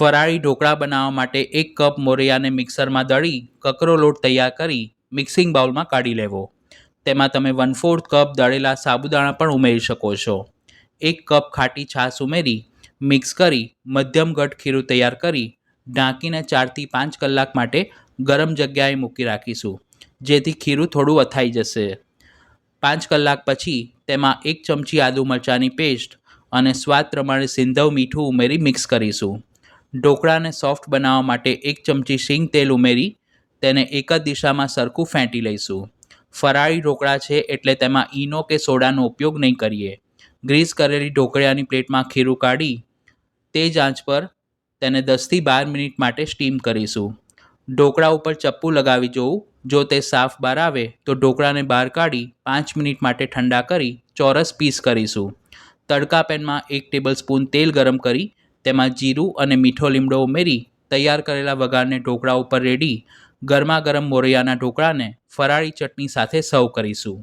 ફરાળી ઢોકળા બનાવવા માટે એક કપ મોરૈયાને મિક્સરમાં દળી કકરો લોટ તૈયાર કરી મિક્સિંગ બાઉલમાં કાઢી લેવો. તેમાં તમે વન ફોર્થ કપ દળેલા સાબુદાણા પણ ઉમેરી શકો છો. એક કપ ખાટી છાશ ઉમેરી મિક્સ કરી મધ્યમ ઘટ ખીરું તૈયાર કરી ઢાંકીને ચારથી પાંચ કલાક માટે ગરમ જગ્યાએ મૂકી રાખીશું, જેથી ખીરું થોડું અથાઈ જશે. પાંચ કલાક પછી તેમાં એક ચમચી આદુ મરચાંની પેસ્ટ અને સ્વાદ પ્રમાણે સિંધવ મીઠું ઉમેરી મિક્સ કરીશું. ઢોકળાને સોફ્ટ બનાવવા માટે એક ચમચી શીંગ તેલ ઉમેરી, તેને એક જ દિશામાં સરખું ફેંટી લઈશું. ફરાળી ઢોકળા છે એટલે તેમાં ઈનો કે સોડાનો ઉપયોગ નહીં કરીએ. ગ્રીસ કરેલી ઢોકળિયાની પ્લેટમાં ખીરું કાઢી તે જ આંચ પર તેને દસથી બાર મિનિટ માટે સ્ટીમ કરીશું. ઢોકળા ઉપર ચપ્પુ લગાવી જોવું જો તે સાફ બહાર આવે, તો ઢોકળાને બહાર કાઢી પાંચ મિનિટ માટે ઠંડા કરી ચોરસ પીસ કરીશું. તડકા પેનમાં એક ટેબલ સ્પૂન તેલ ગરમ કરી તેમાં જીરું અને મીઠો લીમડો ઉમેરી તૈયાર કરેલા વઘારને ઢોકળા ઉપર રેડી ગરમા ગરમ મોરૈયાના ઢોકળાને ફરાળી ચટણી સાથે સર્વ કરીશું.